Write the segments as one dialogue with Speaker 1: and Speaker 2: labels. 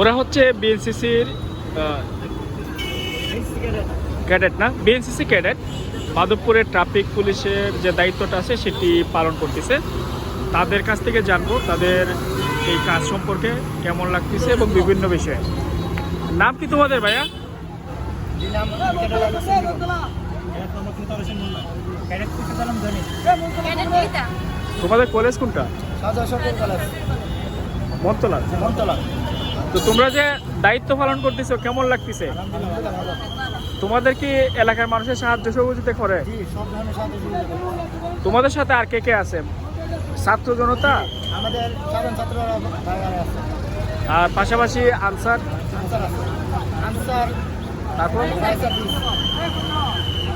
Speaker 1: ওরা হচ্ছে বিএনসিসির ক্যাডেট না? BNCC cadet. মাধবপুরের ট্রাফিক পুলিশের যে দায়িত্বটা আছে সেটি পালন করতেছে। তাদের কাছ থেকে জানব তাদের এই কাজ সম্পর্কে কেমন লাগতেছে এবং বিভিন্ন বিষয়ে। নাম কি তোমাদের ভাইয়া? তোমাদের কলেজ কোনটা? মন্তলা তো তোমরা যে দায়িত্ব পালন করতেছো কেমন লাগতেছে? তোমাদের কি এলাকার মানুষের সাহায্য সহযোগিতা করে? তোমাদের সাথে আর কে কে আছে? ছাত্র জনতা?
Speaker 2: আমাদের ছাত্ররা
Speaker 1: আর পাশাপাশি আনসার?
Speaker 2: আনসার
Speaker 1: তারপর?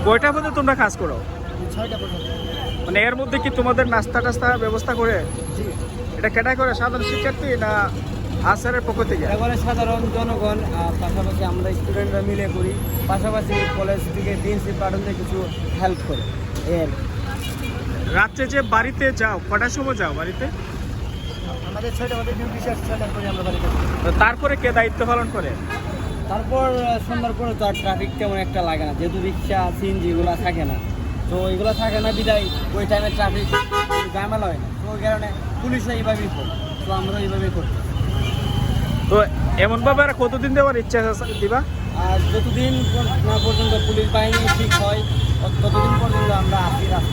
Speaker 1: কয়টা পর্যন্ত তোমরা কাজ করো? মানে এর মধ্যে কি তোমাদের নাস্তা টাস্তা ব্যবস্থা করে? এটা কেটা করে সাধারণ শিক্ষার্থী না আনসারের পক্ষ থেকে।
Speaker 3: এবারে সাধারণ জনগণ পাশাপাশি আমরা স্টুডেন্টরা মিলে করি। পাশাপাশি কলেজ থেকে বিএনসি পাঠাতে কিছু হেল্প করে। এর
Speaker 1: রাত্রে যে বাড়িতে যাও কটার সময় যাও বাড়িতে?
Speaker 2: আমাদের ছয়টা মধ্যে ডিউটি শেষ ছয়টা করে আমরা বাড়িতে
Speaker 1: তারপরে কে দায়িত্ব পালন করে?
Speaker 3: তারপর সন্ধ্যার পরে তো আর ট্রাফিক তেমন একটা লাগে না। যেহেতু রিক্সা সিএনজি এগুলো থাকে না। তো এগুলো থাকে না বিদায় ওই টাইমে ট্রাফিক ঝামেলা হয় না। তো ওই কারণে পুলিশরা এইভাবেই করে। তো আমরা এইভাবেই করি
Speaker 1: তো এমনভাবে আর কতদিন দেওয়ার ইচ্ছা আছে দিবা?
Speaker 3: আর যতদিন না পর্যন্ত পুলিশ বাহিনী ঠিক হয় তত- ততদিন পর্যন্ত আমরা আসি রাস্তায়।